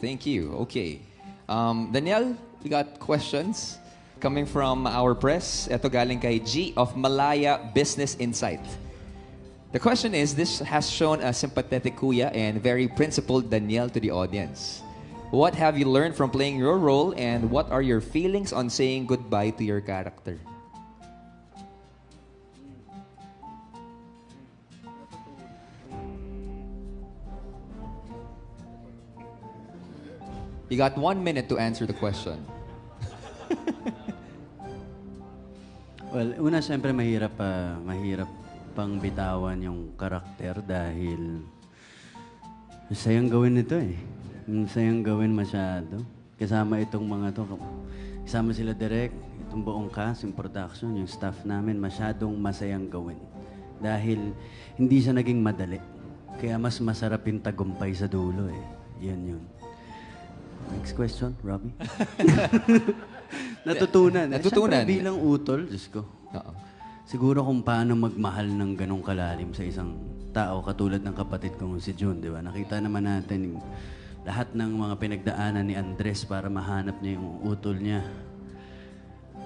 Thank you. Okay. Um, Daniel, we got questions coming from our press. Ito galing kay G of Malaya Business Insight. The question is, this has shown a sympathetic kuya and very principled Daniel to the audience. What have you learned from playing your role and what are your feelings on saying goodbye to your character? You got one minute to answer the question. Well, una siyempre mahirap pa mahirap pang bitawan yung karakter dahil masayang gawin ito eh. Masayang gawin masyado. Kasama itong mga to. Kasama sila direct, itong buong cast, yung production, yung staff namin, masyadong masayang gawin. Dahil hindi siya naging madali. Kaya mas masarap yung tagumpay sa dulo eh. Yan yun. Next question, Robbie. Natutunan. Eh, Natutunan. Siyempre, bilang utol, Diyos ko. Oo. Siguro kung paano magmahal ng ganong kalalim sa isang tao katulad ng kapatid kong si June, di ba? Nakita naman natin yung lahat ng mga pinagdaanan ni Andres para mahanap niya yung utol niya.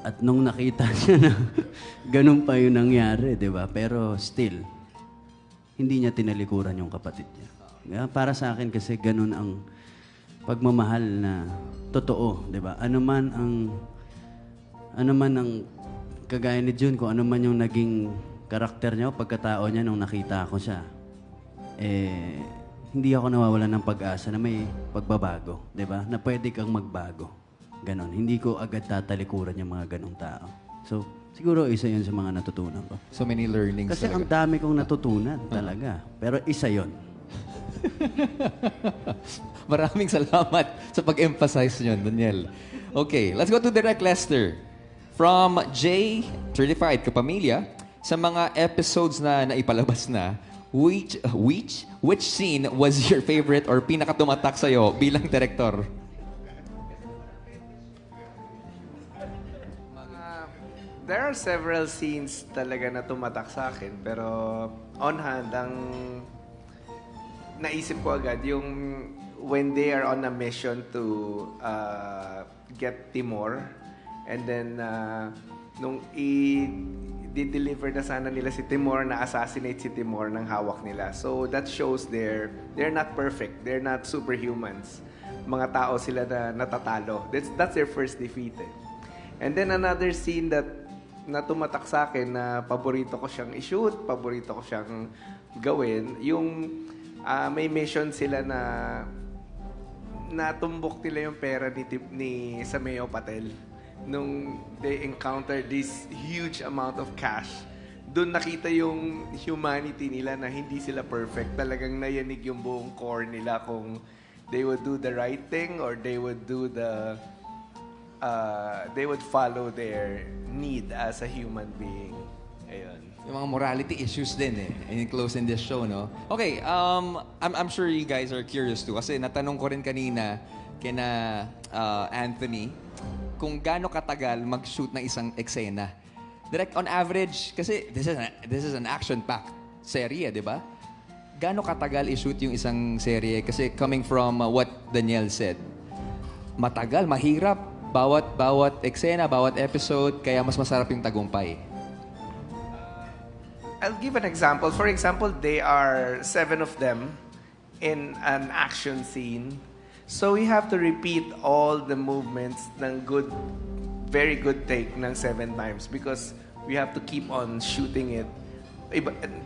At nung nakita niya na ganun pa yung nangyari, di ba? Pero still, hindi niya tinalikuran yung kapatid niya. Para sa akin kasi ganun ang pagmamahal na totoo, di ba? Ano man ang ano man ang kagaya ni June, kung ano man yung naging karakter niya o pagkatao niya nung nakita ko siya, eh, hindi ako nawawalan ng pag-asa na may pagbabago, di ba? Na pwede kang magbago. Ganon. Hindi ko agad tatalikuran yung mga ganong tao. So, siguro isa yun sa mga natutunan ko. So many learnings Kasi ang talaga. dami kong natutunan talaga. Pero isa yon. Maraming salamat sa pag-emphasize nyo, Daniel. Okay, let's go to Direct Lester. From J, certified kapamilya, sa mga episodes na naipalabas na, which, which, which scene was your favorite or pinakatumatak sa'yo bilang director? There are several scenes talaga na tumatak sa akin, pero on hand, ang naisip ko agad yung when they are on a mission to uh, get Timor, and then uh, nung i deliver na sana nila si Timor, na assassinate si Timor ng hawak nila. So that shows they're, they're not perfect, they're not superhumans. Mga tao sila na natatalo. That's, that's their first defeat eh. And then another scene that na tumatak sa akin na paborito ko siyang i-shoot, paborito ko siyang gawin, yung ah, may mission sila na natumbok nila yung pera ni, ni Sameo Patel nung they encountered this huge amount of cash. Doon nakita yung humanity nila na hindi sila perfect. Talagang nayanig yung buong core nila kung they would do the right thing or they would do the uh, they would follow their need as a human being. Ayun. Yung mga morality issues din eh. In close in this show, no? Okay, um, I'm, I'm sure you guys are curious too. Kasi natanong ko rin kanina kina uh, Anthony kung gaano katagal mag-shoot ng isang eksena. Direct on average, kasi this is, an, this is an action-packed serye, di ba? Gaano katagal i-shoot yung isang serye? Kasi coming from uh, what Daniel said, matagal, mahirap. Bawat, bawat eksena, bawat episode, kaya mas masarap yung tagumpay. I'll give an example. For example, they are seven of them in an action scene. So we have to repeat all the movements ng good, very good take ng seven times because we have to keep on shooting it.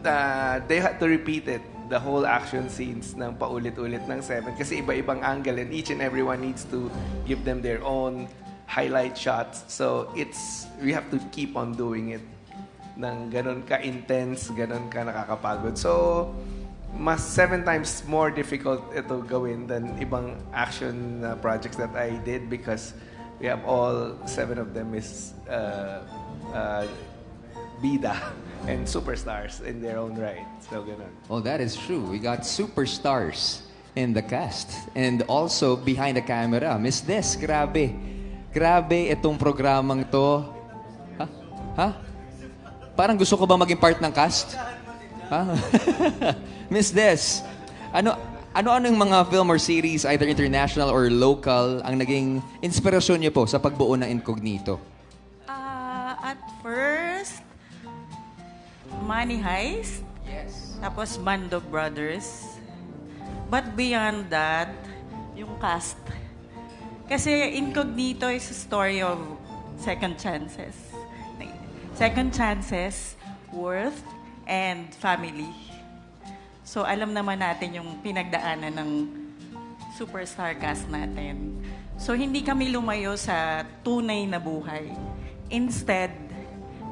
Uh, they had to repeat it, the whole action scenes ng paulit-ulit ng seven kasi iba-ibang angle and each and everyone needs to give them their own highlight shots. So it's, we have to keep on doing it ng ganun ka-intense, ganun ka nakakapagod. So, mas seven times more difficult ito gawin than ibang action uh, projects that I did because we have all seven of them is uh, uh, bida and superstars in their own right. So, ganun. Oh, that is true. We got superstars in the cast. And also behind the camera. Miss Des, grabe. Grabe itong programang to. Ha? Ha? Parang gusto ko ba maging part ng cast? Ha? Miss Des, ano, ano-ano yung mga film or series, either international or local, ang naging inspirasyon niyo po sa pagbuo ng Incognito? Ah, at first, Money Heist. Yes. Tapos Band of Brothers. But beyond that, yung cast. Kasi Incognito is a story of second chances. Second chances, worth, and family. So alam naman natin yung pinagdaanan ng superstar cast natin. So hindi kami lumayo sa tunay na buhay. Instead,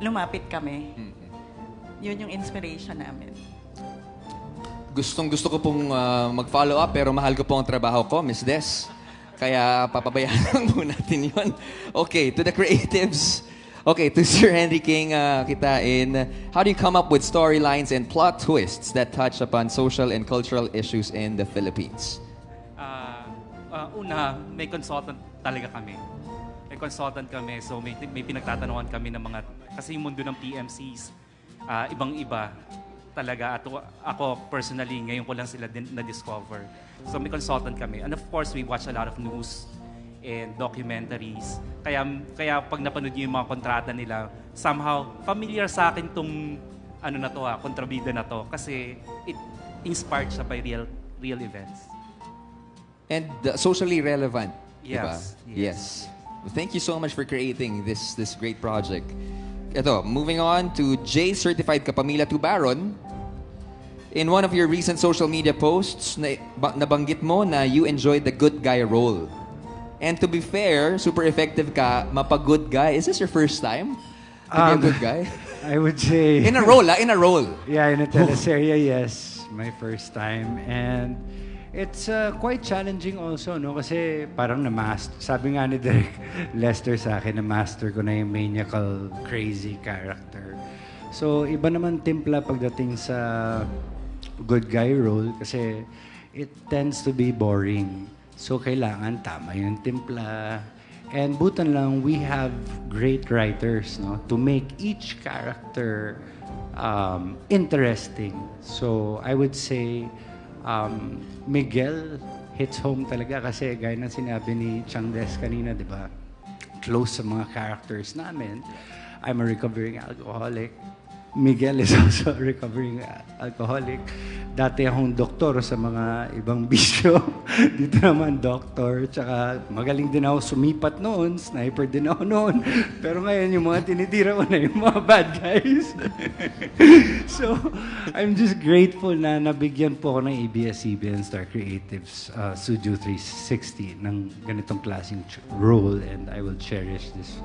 lumapit kami. Yun yung inspiration namin. Gustong gusto ko pong ah, mag-follow up pero mahal ko po ang trabaho ko, Miss Des. Kaya papabayaan lang po natin yun. Okay, to the creatives. Okay, to Sir Henry King ah, kitain. How do you come up with storylines and plot twists that touch upon social and cultural issues in the Philippines? Ah, ah, una, may consultant talaga kami. May consultant kami, so may, may pinagtatanungan kami ng mga, kasi yung mundo ng PMCs, ah, ibang-iba talaga. At ako personally, ngayon ko lang sila din, na-discover. So may consultant kami. And of course, we watch a lot of news and documentaries. Kaya, kaya pag napanood niyo yung mga kontrata nila, somehow familiar sa akin tong ano na to ha, kontrabida na to kasi it inspired siya by real real events. And uh, socially relevant. Yes, diba? yes. Yes. Thank you so much for creating this this great project. Ito, moving on to J Certified Kapamilya Tubaron. In one of your recent social media posts, na, ba- nabanggit mo na you enjoyed the good guy role. And to be fair, super effective ka, mapa-good guy. Is this your first time to be a Um, good guy? I would say. In a role, ah, in a role. Yeah, in a teleserye, yes. My first time. And it's uh, quite challenging also, no? Kasi parang na-master. Sabi nga ni Derek Lester sa akin, na-master ko na yung maniacal, crazy character. So, iba naman timpla pagdating sa good guy role kasi it tends to be boring. So, kailangan tama yung timpla. And butan lang, we have great writers no, to make each character um, interesting. So, I would say um, Miguel hits home talaga kasi gaya ng sinabi ni Chang Des kanina, di ba? Close sa mga characters namin. I'm a recovering alcoholic. Miguel is also a recovering alcoholic. Dati akong doktor sa mga ibang bisyo. Dito naman doktor. Tsaka magaling din ako sumipat noon. Sniper din ako noon. Pero ngayon yung mga tinitira ko na yung mga bad guys. so, I'm just grateful na nabigyan po ako ng ABS-CBN Star Creatives uh, Studio 360 ng ganitong klaseng role and I will cherish this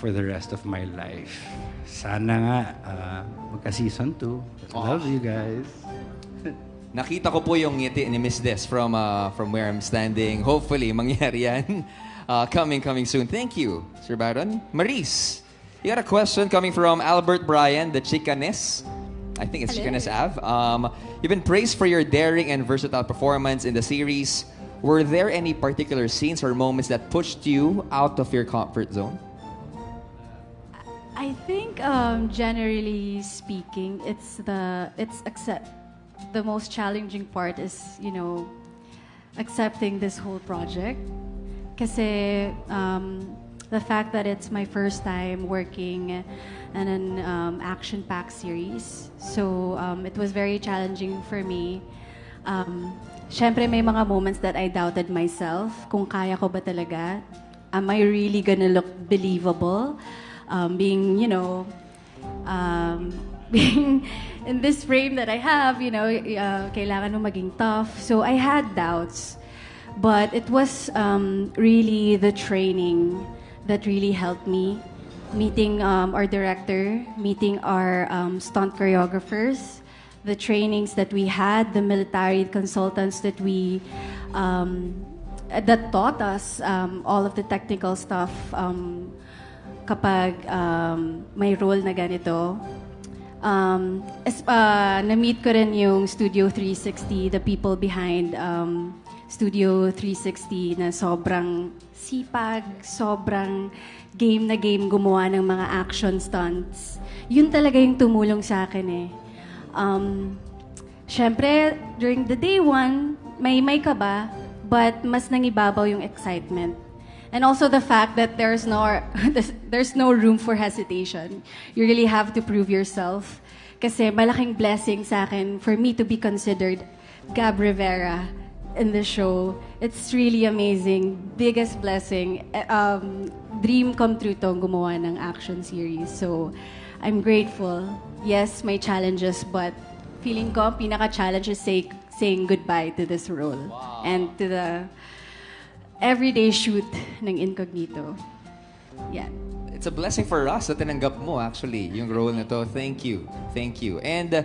for the rest of my life. Sana nga uh, magka-season 2. Love you guys. Nakita ko po yung ngiti ni Miss Des from uh, from where I'm standing. Hopefully, mangyari yan. Uh, coming, coming soon. Thank you, Sir Baron. Maurice, you got a question coming from Albert Bryan, the Chicanes. I think it's Chicanes Ave. Um, you've been praised for your daring and versatile performance in the series. Were there any particular scenes or moments that pushed you out of your comfort zone? I think, um, generally speaking, it's the it's accept the most challenging part is you know accepting this whole project. Kasi um, the fact that it's my first time working in an um, action-packed series, so um, it was very challenging for me. Um, Siyempre, may mga moments that I doubted myself kung kaya ko ba talaga. Am I really gonna look believable? Um, being, you know, um, being in this frame that I have, you know, uh, kailangan mo maging tough. So I had doubts. But it was um, really the training that really helped me. Meeting um, our director, meeting our um, stunt choreographers, the trainings that we had, the military consultants that we um, that taught us um, all of the technical stuff um, kapag um, may role na ganito. Um, es, uh, na-meet ko rin yung Studio 360, the people behind um, Studio 360 na sobrang sipag, sobrang game na game gumawa ng mga action stunts. Yun talaga yung tumulong sa akin eh. Um, Siyempre, during the day one, may may kaba, but mas nangibabaw yung excitement. And also the fact that there's no there's no room for hesitation. You really have to prove yourself. Kasi malaking blessing sa akin for me to be considered Gab Rivera in the show. It's really amazing. Biggest blessing. Eh, Um, dream come true tong gumawa ng action series. So, I'm grateful. Yes, may challenges, but feeling ko pinaka-challenge is say, saying goodbye to this role. And to the everyday shoot ng Incognito. Yeah. It's a blessing for us na tinanggap mo actually yung role na to. Thank you. Thank you. And uh,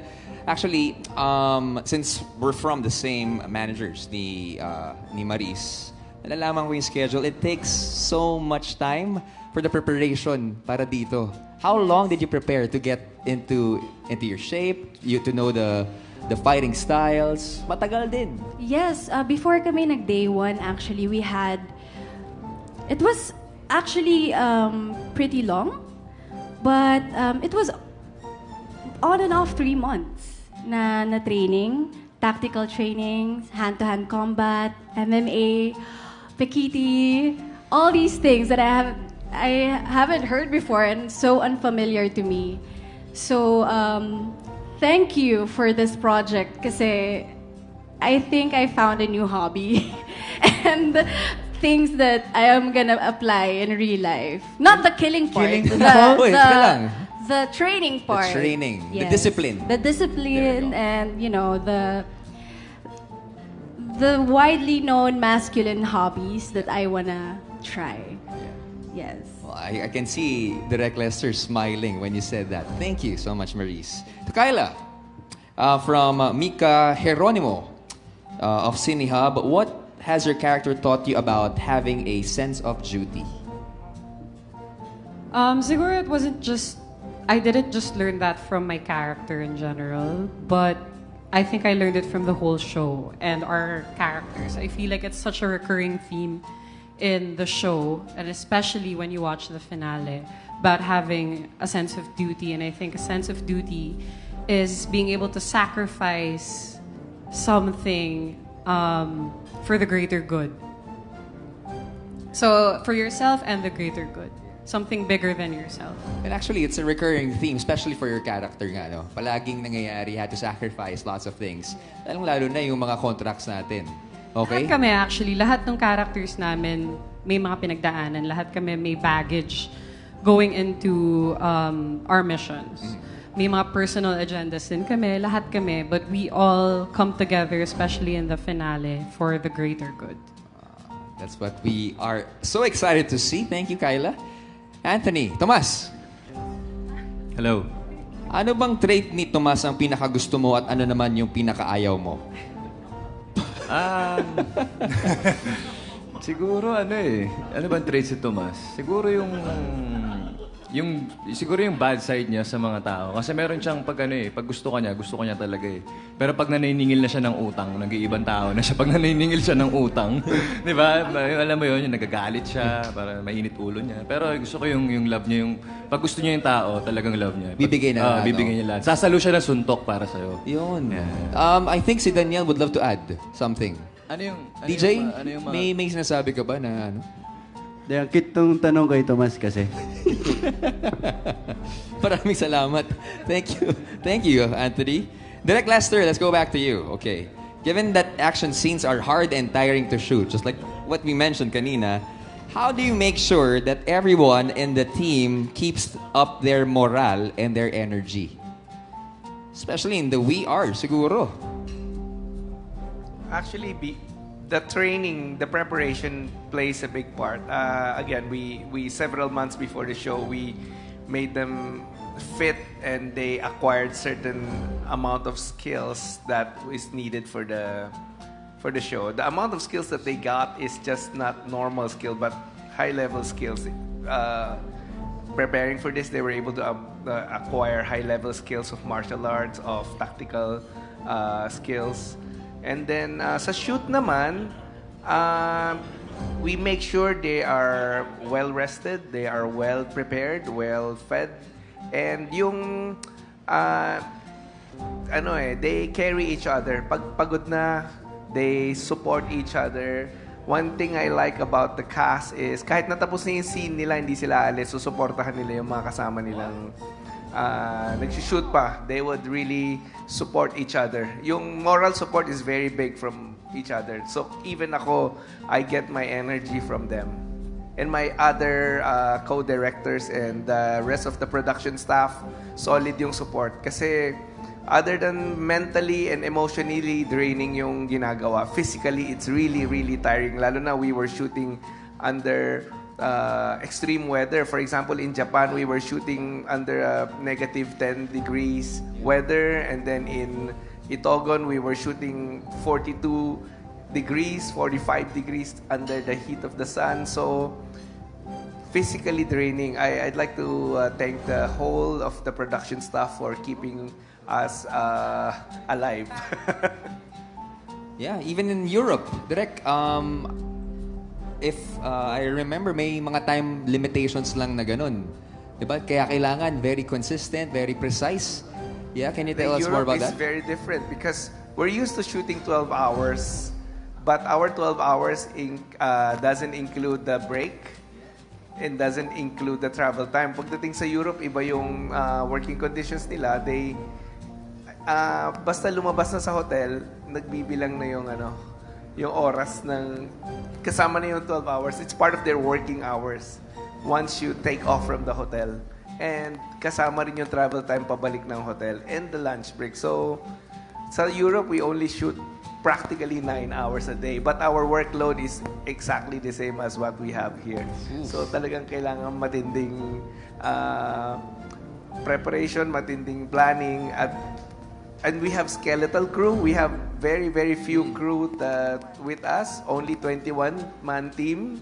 actually, um, since we're from the same managers ni, uh, ni Maris, nalalaman ko yung schedule. It takes so much time for the preparation para dito. How long did you prepare to get into into your shape, you to know the the fighting styles? Matagal din. Yes, uh, before kami nag-day one, actually, we had... It was actually um, pretty long, but um, it was on and off three months na, na training, tactical training, hand-to-hand combat, MMA, Pikiti, all these things that I have I haven't heard before and so unfamiliar to me. So um, thank you for this project kasi I think I found a new hobby and things that I am gonna apply in real life. Not the killing part. Killing the, pa? Uy, the, teka lang. the training part. the discipline. The discipline and you know the the widely known masculine hobbies that I wanna try. Yes. I, I can see Direct Lester smiling when you said that. Thank you so much, Maurice. To Kyla, uh, from uh, Mika Geronimo uh, of Cine Hub, what has your character taught you about having a sense of duty? Um, siguro it wasn't just, I didn't just learn that from my character in general, but I think I learned it from the whole show and our characters. I feel like it's such a recurring theme in the show, and especially when you watch the finale, about having a sense of duty. And I think a sense of duty is being able to sacrifice something um, for the greater good. So, for yourself and the greater good. Something bigger than yourself. And actually, it's a recurring theme, especially for your character nga, no? Palaging nangyayari, you had to sacrifice lots of things. Lalong-lalo na yung mga contracts natin. Okay? Lahat kami actually, lahat ng characters namin may mga pinagdaanan. Lahat kami may baggage going into um, our missions. May mga personal agendas din kami, lahat kami, but we all come together, especially in the finale, for the greater good. That's what we are so excited to see. Thank you, Kyla. Anthony, Tomas, Hello. ano bang trait ni Tomas ang pinakagusto mo at ano naman yung pinakaayaw mo? Um, siguro ano eh. Ano bang trait si Tomas? Siguro yung yung siguro yung bad side niya sa mga tao. Kasi meron siyang pag ano eh, pag gusto ka niya, gusto ka niya talaga eh. Pero pag naniningil na siya ng utang, nag-iibang tao na siya pag naniningil siya ng utang. 'Di ba? Alam mo 'yun, yung nagagalit siya, para mainit ulo niya. Pero gusto ko yung yung love niya yung pag gusto niya yung tao, talagang love niya. Pag, Bibigay na Ah, lahat, bibigay niya lahat. Sasalo siya ng suntok para sa iyo. Yun. Um, I think si Daniel would love to add something. Ano yung ano DJ, yung, mga- ano yung mga, may, may sinasabi ka ba na ano? Di, ang cute tong tanong kay Tomas kasi. Maraming salamat. Thank you. Thank you, Anthony. Direct Lester, let's go back to you. Okay. Given that action scenes are hard and tiring to shoot, just like what we mentioned kanina, how do you make sure that everyone in the team keeps up their morale and their energy? Especially in the VR, siguro. Actually, be, the training, the preparation plays a big part. Uh, again, we, we several months before the show, we made them fit and they acquired certain amount of skills that is needed for the for the show. The amount of skills that they got is just not normal skill, but high level skills. Uh, preparing for this, they were able to uh, acquire high level skills of martial arts, of tactical uh, skills. And then uh, sa shoot naman, uh, we make sure they are well rested, they are well prepared, well fed. And yung uh, ano eh, they carry each other. Pag pagod na, They support each other. One thing I like about the cast is kahit natapos na yung scene nila, hindi sila alis. Susuportahan nila yung mga kasama nilang uh, nagsushoot pa. They would really support each other. Yung moral support is very big from each other. So even ako, I get my energy from them. And my other uh, co-directors and the rest of the production staff, solid yung support. Kasi other than mentally and emotionally draining yung ginagawa, physically, it's really, really tiring. Lalo na we were shooting under uh, extreme weather. For example, in Japan, we were shooting under uh, negative 10 degrees weather. And then in Itogon, we were shooting 42 degrees, 45 degrees under the heat of the sun. So, physically draining. I, I'd like to uh, thank the whole of the production staff for keeping us uh, alive. Yeah, even in Europe, direct um if uh, I remember may mga time limitations lang na ganun. 'Di ba? Kaya kailangan very consistent, very precise. Yeah, can you tell us Europe more about is that? very different because we're used to shooting 12 hours, but our 12 hours in, uh, doesn't include the break and doesn't include the travel time. Pagdating sa Europe, iba yung uh, working conditions nila. They ah, basta lumabas na sa hotel, nagbibilang na yung ano, yung oras ng kasama na yung 12 hours. It's part of their working hours once you take off from the hotel. And kasama rin yung travel time pabalik ng hotel and the lunch break. So, sa Europe, we only shoot practically nine hours a day. But our workload is exactly the same as what we have here. So, talagang kailangan matinding ah, preparation, matinding planning, at and we have skeletal crew. We have very, very few crew that with us. Only 21 man team.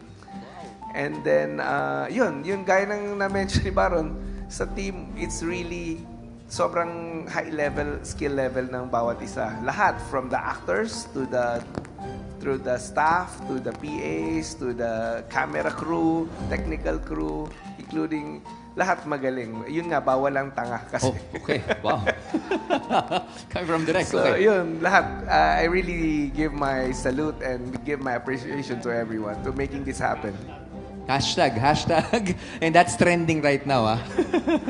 And then, uh, yun, yun gaya ng na-mention ni Baron, sa team, it's really sobrang high level, skill level ng bawat isa. Lahat, from the actors to the through the staff, to the PAs, to the camera crew, technical crew, including lahat magaling. Yun nga, bawal lang tanga kasi. Oh, okay. Wow. Coming from direct, So, okay. yun, lahat. Uh, I really give my salute and give my appreciation to everyone to making this happen. Hashtag, hashtag. And that's trending right now, ah.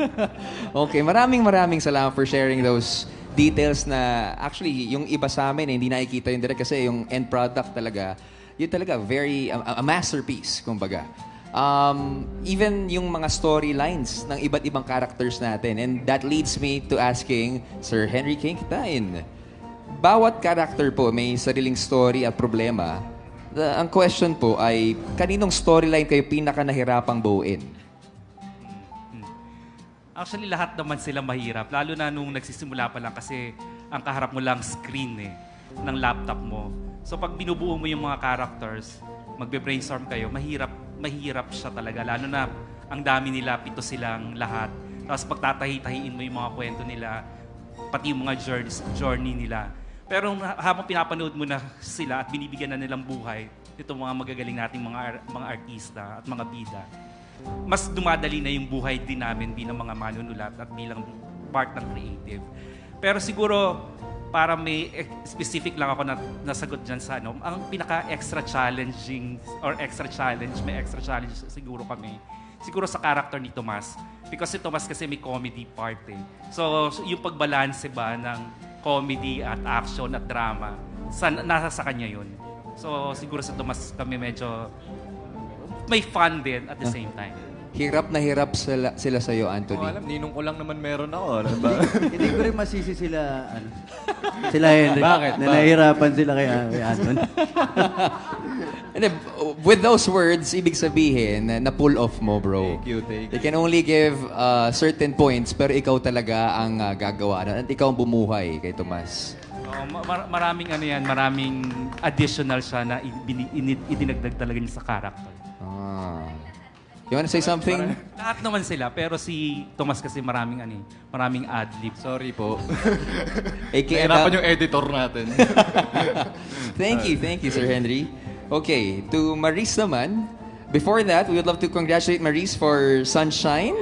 okay, maraming maraming salamat for sharing those details na actually yung iba sa amin eh, hindi nakikita yung direct kasi yung end product talaga, yun talaga very a, a masterpiece kumbaga. Um, even yung mga storylines ng iba't ibang characters natin and that leads me to asking Sir Henry King Kitain. Bawat character po may sariling story at problema. The- ang question po ay, kaninong storyline kayo pinaka nahirapang buuin? Actually, lahat naman sila mahirap. Lalo na nung nagsisimula pa lang kasi ang kaharap mo lang screen eh, ng laptop mo. So pag binubuo mo yung mga characters, magbe-brainstorm kayo, mahirap, mahirap siya talaga. Lalo na ang dami nila, pito silang lahat. Tapos pagtatahi-tahiin mo yung mga kwento nila, pati yung mga journeys, journey nila. Pero habang pinapanood mo na sila at binibigyan na nilang buhay, itong mga magagaling nating mga, mga artista at mga bida, mas dumadali na yung buhay din namin bilang mga manunulat at bilang part ng creative. Pero siguro, para may e- specific lang ako na nasagot dyan sa ano, ang pinaka-extra challenging or extra challenge, may extra challenge siguro kami, siguro sa character ni Tomas. Because si Tomas kasi may comedy part eh. So, yung pagbalanse ba ng comedy at action at drama, sa, nasa sa kanya yun. So, siguro sa Tomas kami medyo may fun din at the same time. Hirap na hirap sila, sila sa'yo, Hindi ko Anthony. alam, ninong ko lang naman meron ako. Ano ba? Hindi ko rin masisi sila, ano, sila Henry. Bakit? Na nahihirapan sila kay, kay Anton. And then, with those words, ibig sabihin, na, pull off mo, bro. Thank you, thank They can only give uh, certain points, pero ikaw talaga ang uh, gagawa. nun. At ikaw ang bumuhay kay Tomas. Oh, ma- mar- maraming ano yan, maraming additional siya na ibini- ini- idinagdag talaga niya sa character. Ah. You wanna say something? Lahat naman sila, pero si Thomas kasi maraming ano, eh, maraming ad-lib. Sorry po. AKA Nahirapan yung editor natin. Thank you, thank you, Sir Henry. Okay, to Maris naman. Before that, we would love to congratulate Maris for Sunshine.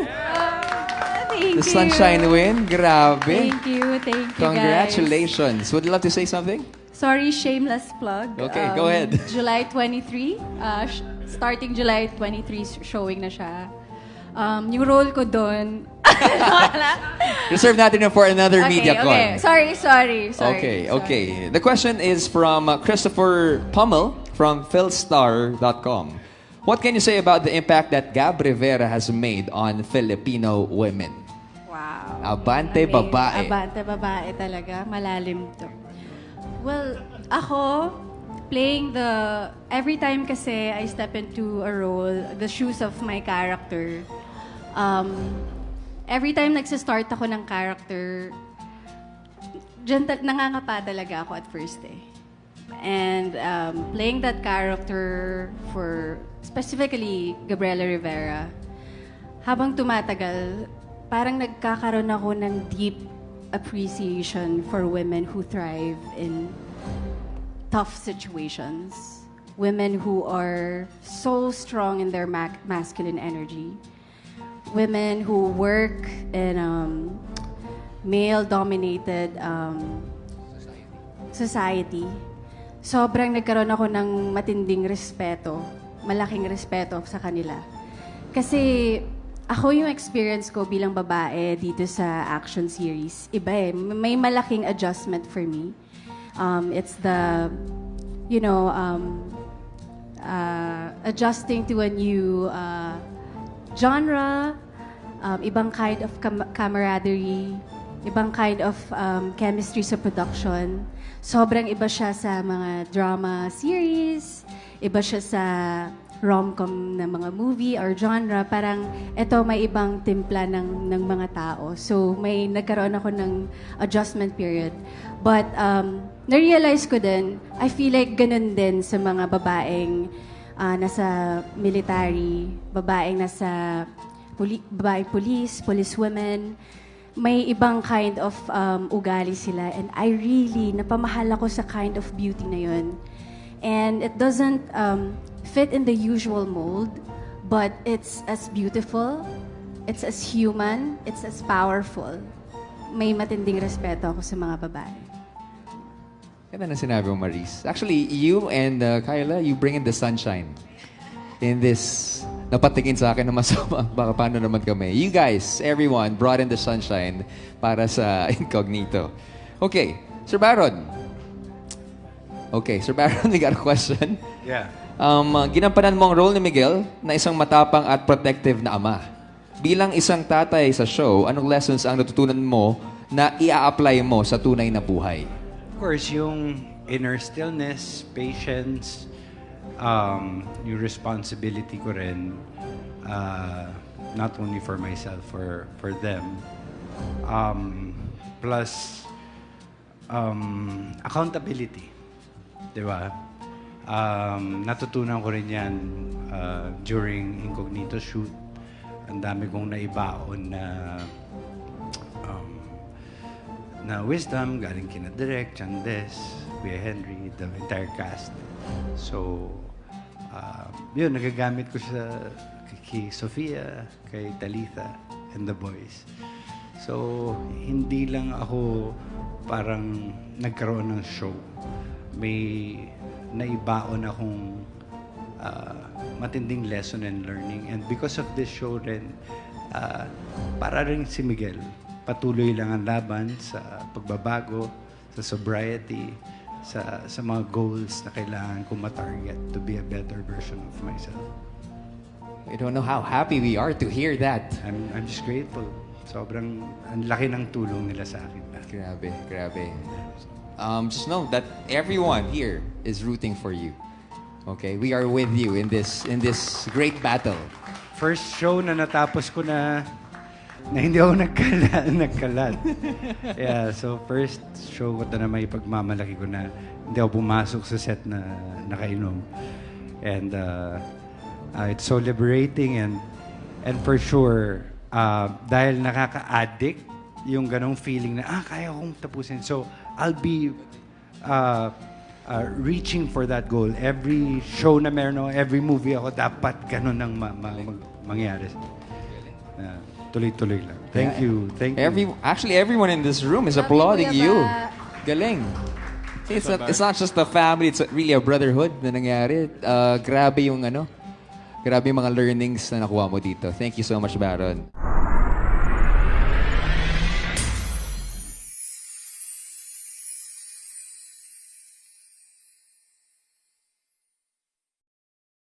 Thank The you. Sunshine win. Grabe. Thank you, thank you, Congratulations. Would you love to say something? guys. sorry, shameless plug. Um, Okay, go ahead. July 23, uh, sh- starting July 23 showing na siya. Um, yung role ko doon, Reserve natin yun for another okay, media con. okay. Sorry, sorry, sorry. Okay, sorry. okay. The question is from uh, Christopher Pummel from philstar.com. What can you say about the impact that Gab Rivera has made on Filipino women? Wow. Abante babae. Abante babae talaga. Malalim to. Well, ako, playing the... Every time kasi I step into a role, the shoes of my character, um, every time nagsistart ako ng character, dyan ta- nangangapa talaga ako at first eh. And um, playing that character for specifically Gabriela Rivera, habang tumatagal, parang nagkakaroon ako ng deep appreciation for women who thrive in tough situations. Women who are so strong in their ma- masculine energy. Women who work in um, male-dominated um, society. Sobrang nagkaroon ako ng matinding respeto, malaking respeto sa kanila. Kasi ako yung experience ko bilang babae dito sa action series, iba eh. May malaking adjustment for me. Um, it's the, you know, um, uh, adjusting to a new uh, genre, um, ibang kind of cam- camaraderie, ibang kind of um, chemistry sa production. Sobrang iba siya sa mga drama series, iba siya sa rom-com na mga movie or genre. Parang ito may ibang timpla ng, ng mga tao. So may nagkaroon ako ng adjustment period. But um, na-realize ko din, I feel like ganun din sa mga babaeng ah, nasa military, babaeng nasa puli- babaeng police, police women, may ibang kind of um, ugali sila. And I really, napamahal ako sa kind of beauty na yun. And it doesn't um, fit in the usual mold, but it's as beautiful, it's as human, it's as powerful. May matinding respeto ako sa mga babae. Ganda na sinabi mo, Maris. Actually, you and uh, Kyla, you bring in the sunshine in this napatingin sa akin na masama. Baka paano naman kami. You guys, everyone, brought in the sunshine para sa incognito. Okay, Sir Baron. Okay, Sir Baron, we got a question. Yeah. Um, uh, ginampanan mo ang role ni Miguel na isang matapang at protective na ama. Bilang isang tatay sa show, anong lessons ang natutunan mo na ia-apply mo sa tunay na buhay? Course, yung inner stillness, patience, um, yung responsibility ko rin, uh, not only for myself, for, for them. Um, plus, um, accountability. Di ba? Um, natutunan ko rin yan uh, during incognito shoot. Ang dami kong naibaon na um, na wisdom galing kina Direk, Chandes, Kuya Henry, the entire cast. So, uh, yun, nagagamit ko kay, kay Sofia, kay Talitha, and the boys. So, hindi lang ako parang nagkaroon ng show. May naibaon akong uh, matinding lesson and learning. And because of this show rin, uh, para rin si Miguel, patuloy lang ang laban sa pagbabago, sa sobriety, sa, sa mga goals na kailangan kong matarget to be a better version of myself. I don't know how happy we are to hear that. I'm, I'm just grateful. Sobrang ang laki ng tulong nila sa akin. Grabe, grabe. Um, just know that everyone here is rooting for you. Okay, we are with you in this in this great battle. First show na natapos ko na na hindi ako nagkalat. nagkalat. yeah, so first show ko na may pagmamalaki ko na hindi ako pumasok sa set na nakainom. And uh, uh, it's so liberating and and for sure, uh, dahil nakaka-addict yung ganong feeling na, ah, kaya kong tapusin. So, I'll be uh, uh, reaching for that goal. Every show na meron ako, every movie ako, dapat ganun ang ma- ma- mag- mangyari. Uh, tuloy-tuloy lang. Thank you. Thank you. Every actually everyone in this room is applauding you. Galing. It's not, it's not just a family, it's really a brotherhood na nangyari. Uh, grabe yung ano, grabe yung mga learnings na nakuha mo dito. Thank you so much, Baron.